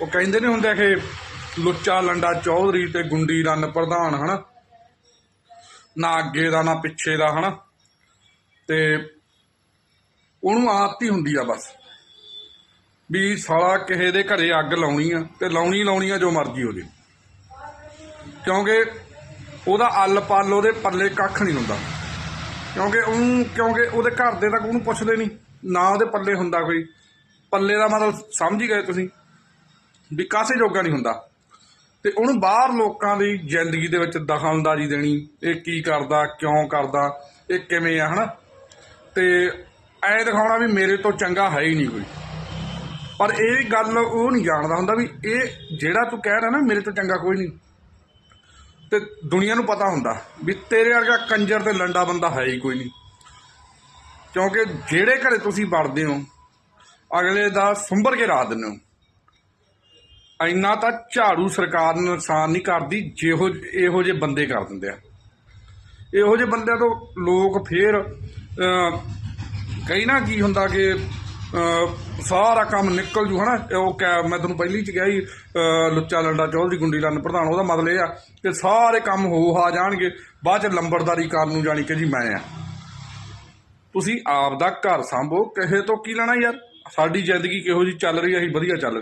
ਉਹ ਕਹਿੰਦੇ ਨੇ ਹੁੰਦੇ ਕਿ ਲੁੱਚਾ ਲੰਡਾ ਚੌਧਰੀ ਤੇ ਗੁੰਡੀ ਰੰਨ ਪ੍ਰਧਾਨ, ਹਨਾ? ਨਾ ਅੱਗੇ ਦਾ, ਨਾ ਪਿੱਛੇ ਦਾ, ਹਨਾ? ਤੇ ਉਹਨੂੰ ਆਦਤ ਹੀ ਹੁੰਦੀ ਆ ਬਸ, ਵੀ ਸਾਲਾ ਕਿਸੇ ਦੇ ਘਰੇ ਅੱਗ ਲਾਉਣੀ ਆ ਤੇ ਲਾਉਣੀ ਲਾਉਣੀ ਆ ਜੋ ਮਰਜ਼ੀ ਹੋ ਜੇ। ਕਿਉਂਕਿ ਉਹਦਾ ਅਲ ਪੱਲ ਉਹਦੇ ਪੱਲੇ ਕੱਖ ਨਹੀਂ ਹੁੰਦਾ। ਕਿਉਂਕਿ ਉਹਨੂੰ, ਕਿਉਂਕਿ ਉਹਦੇ ਘਰ ਦੇ ਤੱਕ ਉਹਨੂੰ ਪੁੱਛਦੇ ਨਹੀਂ, ਨਾ ਉਹਦੇ ਪੱਲੇ ਹੁੰਦਾ ਕੋਈ। ਪੱਲੇ ਦਾ ਮਤਲਬ ਸਮਝ ਹੀ ਗਏ ਤੁਸੀਂ। ਵੀ ਕਾਸੇ ਜੋਗਾ ਨਹੀਂ ਹੁੰਦਾ। ਤੇ ਉਹਨੂੰ ਬਾਹਰ ਲੋਕਾਂ ਦੀ ਜ਼ਿੰਦਗੀ ਦੇ ਵਿੱਚ ਦਖਲਅੰਦਾਜ਼ੀ ਦੇਣੀ, ਇਹ ਕੀ ਕਰਦਾ, ਕਿਉਂ ਕਰਦਾ, ਇਹ ਕਿਵੇਂ ਆ, ਹਨਾ? ਤੇ ਐ ਦਿਖਾਉਣਾ ਵੀ ਮੇਰੇ ਤੋਂ ਚੰਗਾ ਹੈ ਹੀ ਨਹੀਂ ਕੋਈ। ਪਰ ਇਹ ਗੱਲ ਉਹ ਨਹੀਂ ਜਾਣਦਾ ਹੁੰਦਾ ਵੀ ਇਹ ਜਿਹੜਾ ਤੂੰ ਕਹਿ ਰਿਹਾ ਨਾ ਮੇਰੇ ਤੋਂ ਚੰਗਾ ਕੋਈ ਨਹੀਂ। ਤੇ ਦੁਨੀਆ ਨੂੰ ਪਤਾ ਹੁੰਦਾ ਵੀ ਤੇਰੇ ਵਰਗਾ ਕੰਜਰ ਤੇ ਲੰਡਾ ਬੰਦਾ ਹੈ ਹੀ ਕੋਈ ਨਹੀਂ। ਕਿਉਂਕਿ ਜਿਹੜੇ ਘਰੇ ਤੁਸੀਂ ਵੜਦੇ ਹੋ, ਅਗਲੇ ਦਾ ਸੁੰਬਰ ਕੇ ਰਾਹ ਦਿੰਦੇ ਹੋ। ਇੰਨਾ ਤਾਂ ਝਾੜੂ ਸਰਕਾਰ ਨੁਕਸਾਨ ਨਹੀਂ ਕਰਦੀ ਜਿਹੋ ਇਹੋ ਜਿਹੇ ਬੰਦੇ ਕਰ ਦਿੰਦੇ ਆ। ਇਹੋ ਜਿਹੇ ਬੰਦਿਆਂ ਤੋਂ ਲੋਕ ਫੇਰ ਅਹ, ਕਈ ਨਾ ਕੀ ਹੁੰਦਾ ਕਿ ਸਾਰਾ ਕੰਮ ਨਿਕਲ ਜੂ ਹਨਾ? ਉਹ ਕਹਿ ਮੈਂ ਤੁਹਾਨੂੰ ਪਹਿਲੀ ਚ ਕਿਹਾ ਸੀ ਲੁੱਚਾ ਲੰਡਾ ਚੌਧਰੀ ਗੁੰਡੀ ਲੰਨ ਪ੍ਰਧਾਨ ਉਹਦਾ ਮਤਲਬ ਇਹ ਆ ਕਿ ਸਾਰੇ ਕੰਮ ਹੋ ਆ ਜਾਣਗੇ ਬਾਅਦ ਚ ਲੰਬੜਦਾਰੀ ਕਰਨ ਨੂੰ ਜਾਣੀ ਕਿ ਜੀ ਮੈਂ ਆ। ਤੁਸੀਂ ਆਪ ਦਾ ਘਰ ਸੰਭੋ ਕਿਸੇ ਤੋਂ ਕੀ ਲੈਣਾ ਯਾਰ? ਸਾਡੀ ਜ਼ਿੰਦਗੀ ਕਿਹੋ ਜੀ ਚੱਲ ਰਹੀ ਹੈ ਅਸੀਂ ਵਧੀਆ ਚੱਲ ਰਹੀ